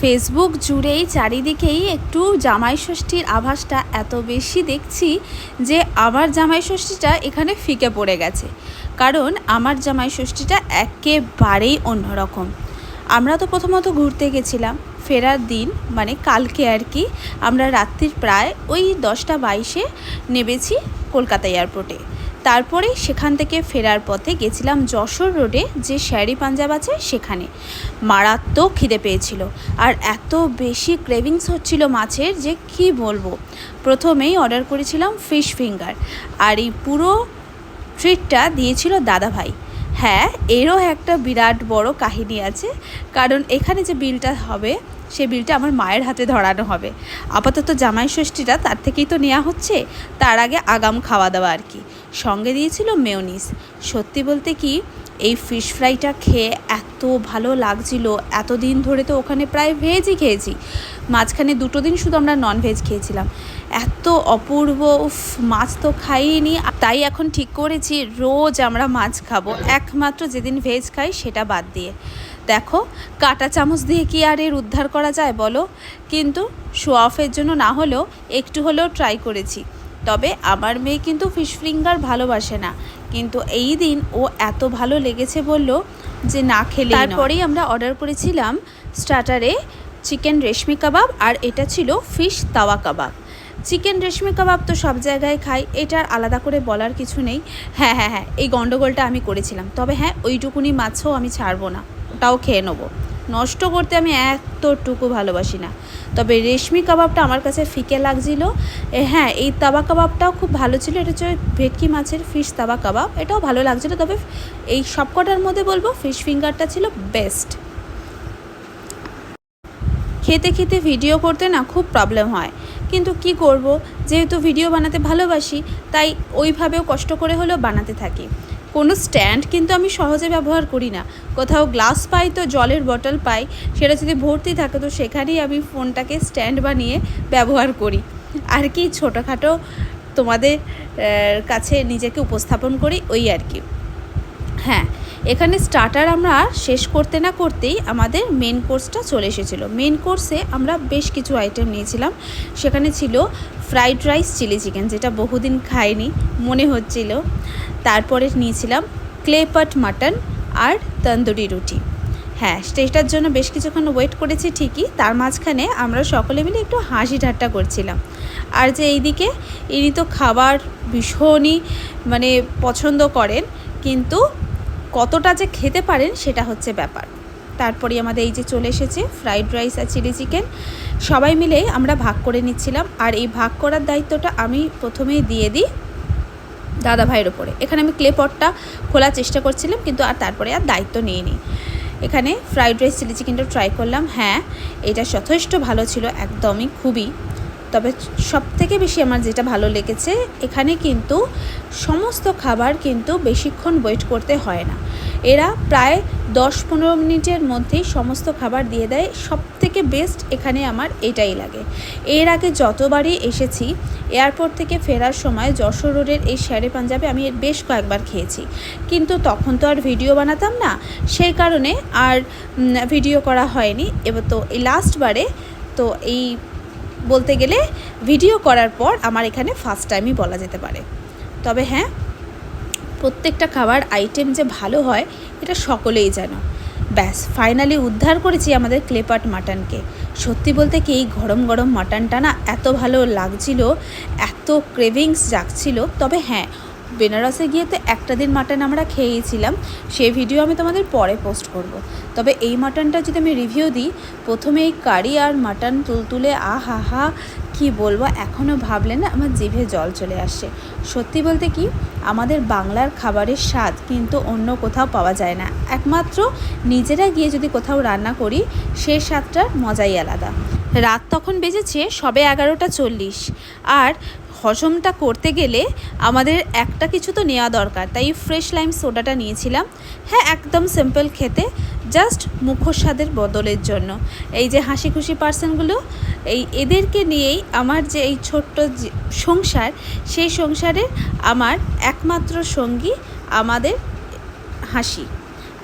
Facebook জুড়েই চারিদিকেই একটু জামাই ষষ্ঠীর আভাসটা এত বেশি দেখছি যে আমার জামাই ষষ্ঠীটা এখানে ফিকে পড়ে গেছে। কারণ আমার জামাই ষষ্ঠীটা একেবারেই অন্যরকম। আমরা তো প্রথমত ঘুরতে গেছিলাম, ফেরার দিন মানে কালকে আর কি, আমরা রাত্রির প্রায় ওই দশটা বাইশে নেমেছি কলকাতা এয়ারপোর্টে। তারপরে সেখান থেকে ফেরার পথে গেছিলাম যশোর রোডে, যে শ্যারি পাঞ্জাব আছে সেখানে। মারাত্মক খিদে পেয়েছিল আর এত বেশি ক্রেভিংস হচ্ছিল মাছের যে কি বলব। প্রথমেই অর্ডার করেছিলাম ফিশ ফিঙ্গার আর এই পুরো ট্রিটটা দিয়েছিল দাদাভাই। হ্যাঁ এরও একটা বিরাট বড় কাহিনী আছে, কারণ এখানে যে বিলটা হবে সে বিলটা আমার মায়ের হাতে ধরানো হবে। আপাতত জামাই ষষ্ঠীটা তার থেকেই তো নেওয়া হচ্ছে, তার আগে আগাম খাওয়া দাওয়া আর কি। সঙ্গে দিয়েছিল মেয়নিস সত্যি বলতে কি, এই ফিশ ফ্রাইটা খেয়ে এত ভালো লাগছিল, এতদিন ধরে তো ওখানে প্রায় ভেজই খেয়েছি। মাঝখানে দুটো দিন শুধু আমরা নন ভেজ খেয়েছিলাম। এত অপূর্ব মাছ তো খাইনি। তাই এখন ঠিক করেছি, রোজ আমরা মাছ খাব। একমাত্র যেদিন ভেজ খাই সেটা বাদ দিয়ে। দেখো, কাটা চামচ দিয়ে কি আর এর উদ্ধার করা যায় বলো? কিন্তু শো অফের জন্য না হলেও একটু হলেও ট্রাই করেছি। তবে আমার মেয়ে কিন্তু ফিশ ফিঙ্গার ভালোবাসে না। কিন্তু এই দিন ও এত ভালো লেগেছে বলল যে না খেলে তারপরেই আমরা অর্ডার করেছিলাম স্টার্টারে চিকেন রেশমি কাবাব আর এটা ছিল ফিশ তাওয়া কাবাব। চিকেন রেশমি কাবাব তো সব জায়গায় খাই, এটার আলাদা করে বলার কিছু নেই। হ্যাঁ হ্যাঁ হ্যাঁ এই গণ্ডগোলটা আমি করেছিলাম। তবে হ্যাঁ ওইটুকুনি মাছও আমি ছাড়বো না। ওটাও খেয়ে নেব। নষ্ট করতে আমি এতটুকু ভালোবাসি না। তবে রেশমি কাবাবটা আমার কাছে ফিকে লাগছিল। হ্যাঁ এই তাবা কাবাবটাও খুব ভালো ছিল। এটা হচ্ছে ভেটকি মাছের ফিশ তাবা কাবাব। এটাও ভালো লাগছিল, তবে এই সবকটার মধ্যে বলব ফিশ ফিঙ্গারটা ছিল বেস্ট। খেতে খেতে ভিডিও করতে না খুব প্রবলেম হয়। কিন্তু কি করব? যেহেতু ভিডিও বানাতে ভালোবাসি, তাই ওইভাবেও কষ্ট করে হলেও বানাতে থাকি। কোনো স্ট্যান্ড কিন্তু আমি সহজে ব্যবহার করি না। কোথাও গ্লাস পাই তো জলের বটল পাই, সেটা যদি ভর্তি থাকে তো সেখানেই আমি ফোনটাকে স্ট্যান্ড বানিয়ে ব্যবহার করি। আর কি ছোটোখাটো তোমাদের কাছে নিজেকে উপস্থাপন করি, ওই আর কি। হ্যাঁ এখানে স্টার্টার আমরা শেষ করতে না করতেই আমাদের মেন কোর্সটা চলে এসেছিল। মেন কোর্সে আমরা বেশ কিছু আইটেম নিয়েছিলাম। সেখানে ছিল ফ্রাইড রাইস চিলি চিকেন যেটা বহুদিন খাইনি, মনে হচ্ছিল। তারপরে নিয়েছিলাম ক্লেপাট মাটন আর তন্দুরি রুটি। হ্যাঁ স্টেজটার জন্য বেশ কিছুক্ষণ ওয়েট করেছি ঠিকই, তার মাঝখানে আমরা সকলে মিলে একটু হাসি ঠাট্টা করছিলাম। আর যে এইদিকে ইনি তো খাবার ভীষণই মানে পছন্দ করেন, কিন্তু কতটা যে খেতে পারেন সেটা হচ্ছে ব্যাপার। তারপরে আমাদের এই যে চলে এসেছে ফ্রাইড রাইস আর চিলি চিকেন। সবাই মিলে আমরা ভাগ করে নিচ্ছিলাম। আর এই ভাগ করার দায়িত্বটা আমি প্রথমেই দিয়ে দিই দাদা ভাইয়ের ওপরে এখানে আমি ক্লে পটটা খোলার চেষ্টা করছিলাম, কিন্তু আর তারপরে আর দায়িত্ব নিয়ে নিই এখানে ফ্রাইড রাইস, চিলি চিকেনটা ট্রাই করলাম। হ্যাঁ এটা যথেষ্ট ভালো ছিল, একদমই খুবই। তবে সব থেকে বেশি আমার যেটা ভালো লেগেছে, এখানে কিন্তু সমস্ত খাবার কিন্তু বেশিক্ষণ ওয়েট করতে হয় না। এরা প্রায় দশ পনেরো মিনিটের মধ্যেই সমস্ত খাবার দিয়ে দেয়। সব থেকে বেস্ট এখানে আমার এটাই লাগে। এর আগে যতবারই এসেছি এয়ারপোর্ট থেকে ফেরার সময় যশোর রোডের এই শ্যারে পাঞ্জাবে আমি বেশ কয়েকবার খেয়েছি। কিন্তু তখন তো আর ভিডিও বানাতাম না, সেই কারণে আর ভিডিও করা হয়নি। এবার তো এই লাস্টবারে তো এই বলতে গেলে ভিডিও করার পর আমার এখানে ফার্স্ট টাইমই বলা যেতে পারে। তবে হ্যাঁ প্রত্যেকটা খাবার আইটেম যে ভালো হয়, এটা সকলেই জানো। ব্যাস ফাইনালি উদ্ধার করেছি আমাদের ক্লেপাট মাটনকে সত্যি বলতে কি, এই গরম গরম মাটনটা না এত ভালো লাগছিল, এত ক্রেভিংস জাগছিল। তবে হ্যাঁ বেনারসে গিয়ে তো একটা দিন মাটন আমরা খেয়েছিলাম সেই ভিডিও আমি তোমাদের পরে পোস্ট করব। তবে এই মাটনটা যদি আমি রিভিউ দিই, প্রথমে এই কারি আর মাটন তুলতুলে আহা হা কি বলব এখনও ভাবলে না আমার জিভে জল চলে আসছে। সত্যি বলতে কি, আমাদের বাংলার খাবারের স্বাদ কিন্তু অন্য কোথাও পাওয়া যায় না। একমাত্র নিজেরা গিয়ে যদি কোথাও রান্না করি সেই স্বাদটার মজাই আলাদা। রাত তখন বেজেছে, সবে এগারোটা চল্লিশ। আর হজমটা করতে গেলে আমাদের একটা কিছু তো নেওয়া দরকার। তাই ফ্রেশ লাইম সোডাটা নিয়েছিলাম। হ্যাঁ একদম সিম্পল খেতে জাস্ট মুখস্বাদের বদলের জন্য। এই যে হাসি খুশি পার্সনগুলো এই এদেরকে নিয়েই আমার যে এই ছোট্ট সংসার, সেই সংসারের আমার একমাত্র সঙ্গী আমাদের হাসি।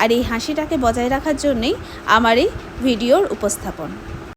আর এই হাসিটাকে বজায় রাখার জন্যেই আমার এই ভিডিওর উপস্থাপন।